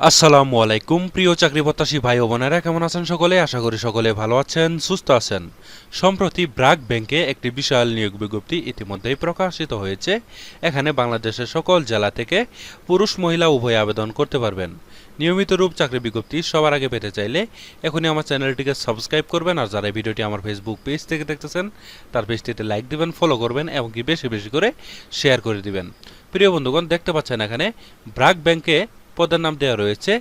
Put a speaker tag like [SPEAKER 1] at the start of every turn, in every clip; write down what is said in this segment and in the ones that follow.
[SPEAKER 1] আসসালামু আলাইকুম, প্রিয় চাকরি প্রত্যাশী ভাই ও বোনেরা, কেমন আছেন সকলে? আশা করি সকলে ভালো আছেন, সুস্থ আছেন। সম্প্রতি ব্রাক ব্যাংকে একটি বিশাল নিয়োগ বিজ্ঞপ্তি ইতিমধ্যেই প্রকাশিত হয়েছে। এখানে বাংলাদেশের সকল জেলা থেকে পুরুষ, মহিলা উভয় আবেদন করতে পারবেন। নিয়মিত রূপ চাকরি বিজ্ঞপ্তি সবার আগে পেতে চাইলে এখনই আমার চ্যানেলটিকে সাবস্ক্রাইব করবেন, আর যারা ভিডিওটি আমার ফেসবুক পেজ থেকে দেখতেছেন, তার পেজটিতে লাইক দিবেন ফলো করবেন এবং কি বেশি বেশি করে শেয়ার করে দিবেন। প্রিয় বন্ধুগণ, দেখতে পাচ্ছেন এখানে ব্রাক ব্যাংকে পদের নাম দেওয়া রয়েছে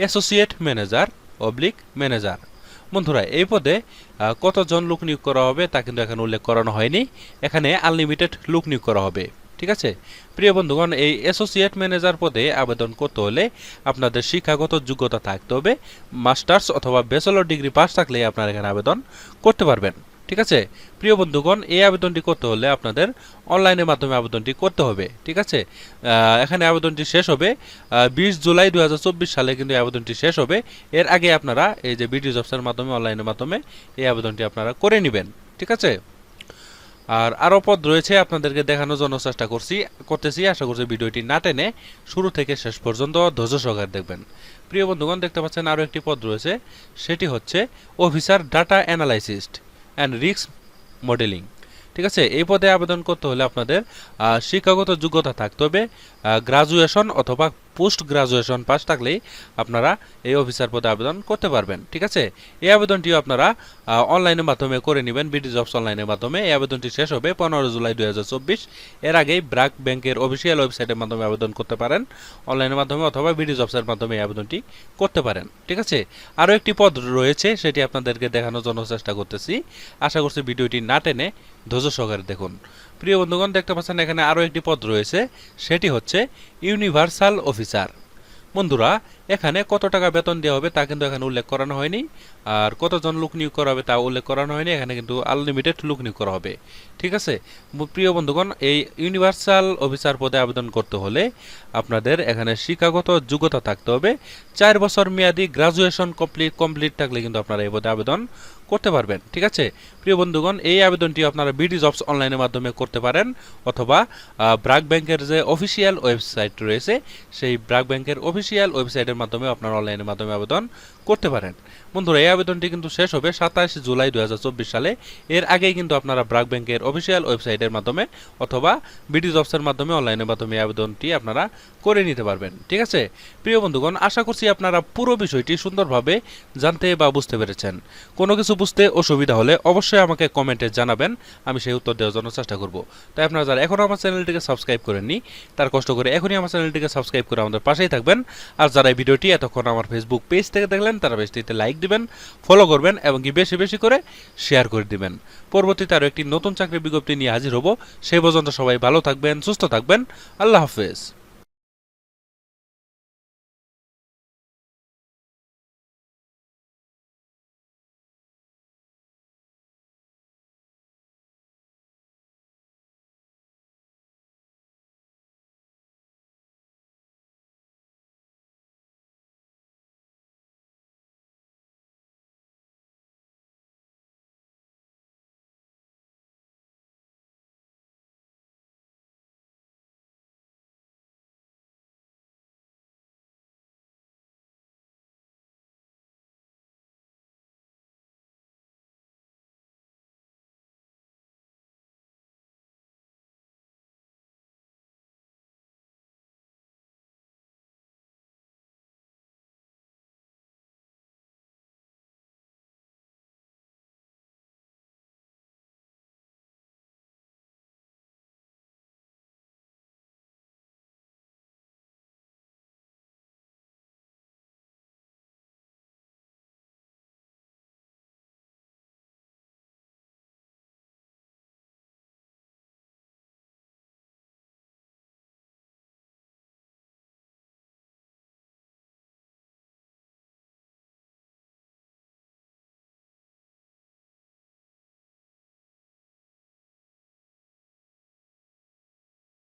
[SPEAKER 1] অ্যাসোসিয়েট ম্যানেজার অবলিক ম্যানেজার বন্ধুরা, এই পদে কতজন লোক নিয়োগ করা হবে তা কিন্তু এখানে উল্লেখ করানো হয়নি। এখানে আনলিমিটেড লোক নিয়োগ করা হবে, ঠিক আছে? প্রিয় বন্ধুগণ, এই অ্যাসোসিয়েট ম্যানেজার পদে আবেদন করতে হলে আপনাদের শিক্ষাগত যোগ্যতা থাকতে হবে। মাস্টার্স অথবা ব্যাচেলর ডিগ্রি পাস থাকলে আপনারা এখানে আবেদন করতে পারবেন। ঠিক আছে? প্রিয় বন্ধুগণ, এই আবেদনটি করতে হলে আপনাদের অনলাইনের মাধ্যমে আবেদনটি করতে হবে, ঠিক আছে? এখানে আবেদনটি শেষ হবে বিশ জুলাই দু হাজার চব্বিশ সালে কিন্তু আবেদনটি শেষ হবে। এর আগে আপনারা এই যে বিডি জবসের মাধ্যমে, অনলাইনের মাধ্যমে এই আবেদনটি আপনারা করে নেবেন, ঠিক আছে? আর আরও পদ রয়েছে আপনাদেরকে দেখানোর জন্য চেষ্টা করছি, করতেছি। আশা করছি ভিডিওটি না টেনে শুরু থেকে শেষ পর্যন্ত ধৈর্য সহকারে দেখবেন। প্রিয় বন্ধুগণ, দেখতে পাচ্ছেন আরও একটি পদ রয়েছে, সেটি হচ্ছে officer data analyst and risk modelling ঠিক আছে? এই পদে আবেদন করতে হলে আপনাদের শিক্ষাগত যোগ্যতা থাকতে হবে গ্রাজুয়েশন অথবা পোস্ট গ্রাজুয়েশন পাস থাকলেই আপনারা এই অফিসার পদে আবেদন করতে পারবেন, ঠিক আছে? এই আবেদনটিও আপনারা অনলাইনের মাধ্যমে করে নেবেন, বিডি জবস অনলাইনের মাধ্যমে। এই আবেদনটি শেষ হবে পনেরো জুলাই দুই হাজার চব্বিশ। এর আগেই ব্রাক ব্যাংকের অফিসিয়াল ওয়েবসাইটের মাধ্যমে আবেদন করতে পারেন, অনলাইনের মাধ্যমে অথবা বিডি জবসের মাধ্যমে এই আবেদনটি করতে পারেন, ঠিক আছে? আরও একটি পদ রয়েছে, সেটি আপনাদেরকে দেখানোর জন্য চেষ্টা করতেছি। আশা করছি ভিডিওটি না টেনে ধৈর্য সহকারে দেখুন। প্রিয় বন্ধুগণ, দেখতে পাচ্ছেন এখানে আরও একটি পদ রয়েছে, সেটি হচ্ছে ইউনিভার্সাল অফিসার। বন্ধুরা, এখানে কত টাকা বেতন দেওয়া হবে তা কিন্তু এখানে উল্লেখ করানো হয়নি, আর কতজন লোক নিয়োগ করা হবে তা উল্লেখ করানো হয়নি, এখানে কিন্তু আনলিমিটেড লোক নিয়োগ করা হবে। ঠিক আছে? প্রিয় বন্ধুগণ, এই ইউনিভার্সাল অফিসার পদে আবেদন করতে হলে আপনাদের এখানে শিক্ষাগত যোগ্যতা থাকতে হবে। চার বছর মেয়াদি গ্রাজুয়েশন কমপ্লিট কমপ্লিট থাকলে কিন্তু আপনারা এই পদে আবেদন করতে পারবেন। ঠিক আছে? প্রিয় বন্ধুগণ, এই আবেদনটি আপনারা বিডি জবস অনলাইনের মাধ্যমে করতে পারেন অথবা ব্রাক ব্যাংকের যে অফিসিয়াল ওয়েবসাইট রয়েছে, সেই ব্রাক ব্যাংকের অফিসিয়াল ওয়েবসাইটের মাধ্যমে আপনারা অনলাইনের মাধ্যমে আবেদন করতে পারেন। বন্ধুরা, এই আবেদনটি কিন্তু শেষ হবে সাতাশ জুলাই দু হাজার চব্বিশ সালে। এর আগেই কিন্তু আপনারা ব্রাক ব্যাংকের অফিসিয়াল ওয়েবসাইটের মাধ্যমে অথবা বিডি জবসের মাধ্যমে অনলাইনের মাধ্যমে আবেদনটি আপনারা করে নিতে পারবেন। ঠিক আছে? প্রিয় বন্ধুগণ, আশা করছি আপনারা পুরো বিষয়টি সুন্দরভাবে জানতে বা বুঝতে পেরেছেন। কোনো কিছু বুঝতে অসুবিধা হলে অবশ্যই আমাকে কমেন্টে জানাবেন, আমি সেই উত্তর দেওয়ার জন্য চেষ্টা করব। তাই আপনারা যারা এখনও আমার চ্যানেলটিকে সাবস্ক্রাইব করেননি, তার কষ্ট করে এখনই আমার চ্যানেলটিকে সাবস্ক্রাইব করে আমাদের পাশেই থাকবেন। আর যারা এই ভিডিওটি এতক্ষণ আমার ফেসবুক পেজ থেকে দেখলেন, তারা পেজটিতে লাইক দিবেন ফলো করবেন এবং কি বেশি বেশি করে শেয়ার করে দিবেন। পরবর্তীতে আরও একটি নতুন চাকরির বিজ্ঞপ্তি নিয়ে হাজির হব। সেই পর্যন্ত সবাই ভালো থাকবেন, সুস্থ থাকবেন। আল্লাহ হাফেজ।